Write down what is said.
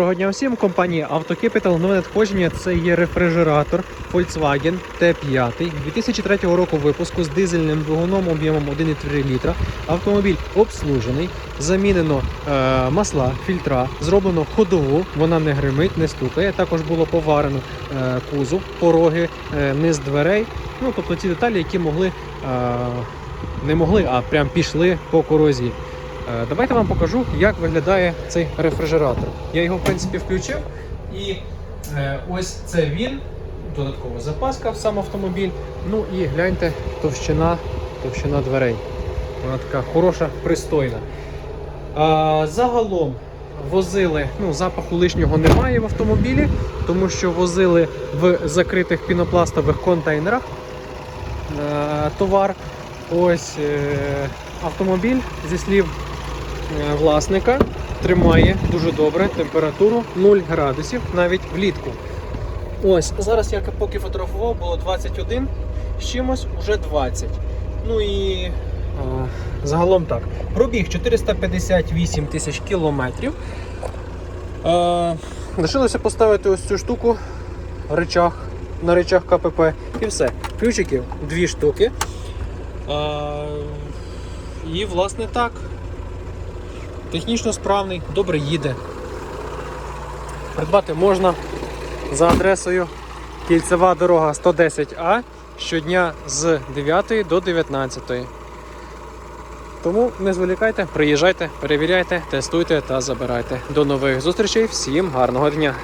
Доброго дня всім. Компанія Автокепітал. Нове надходження це є рефрижератор Volkswagen T5 2003 року випуску з дизельним двигуном об'ємом 1,3 літра. Автомобіль обслужений, замінено е, масла, фільтра, зроблено ходову, вона не гримить, не стукає. Також було поварено е, кузов, пороги, е, низ дверей. Ну тобто ті деталі, які могли е, не могли, а прям пішли по корозії. Е, Давайте вам покажу, як виглядає цей рефрижератор. Я його в принципі включив, і е, ось це він. Додаткова запаска в сам автомобіль. Ну і гляньте товщина, товщина дверей. Вона така хороша, пристойна. Загалом возили, ну, запаху лишнього немає в автомобілі, тому що возили в закритих пінопластових контейнерах е, товар. Ось автомобіль зі слів власника тримає дуже добре температуру 0 градусів навіть влітку. Ось зараз я поки фотографував, було 21 з чимось уже 20. Ну і е, загалом так. Пробіг 458 тисяч кілометрів. Е, лишилося поставити ось цю штуку речах, на речах КПП і все. Ключиків дві штуки. Е, і власне так. Технічно справний, добре їде. Придбати можна за адресою Кільцева дорога 110А щодня з 9 до 19. Тому не зволікайте, приїжджайте, перевіряйте, тестуйте та забирайте. До нових зустрічей, всім гарного дня!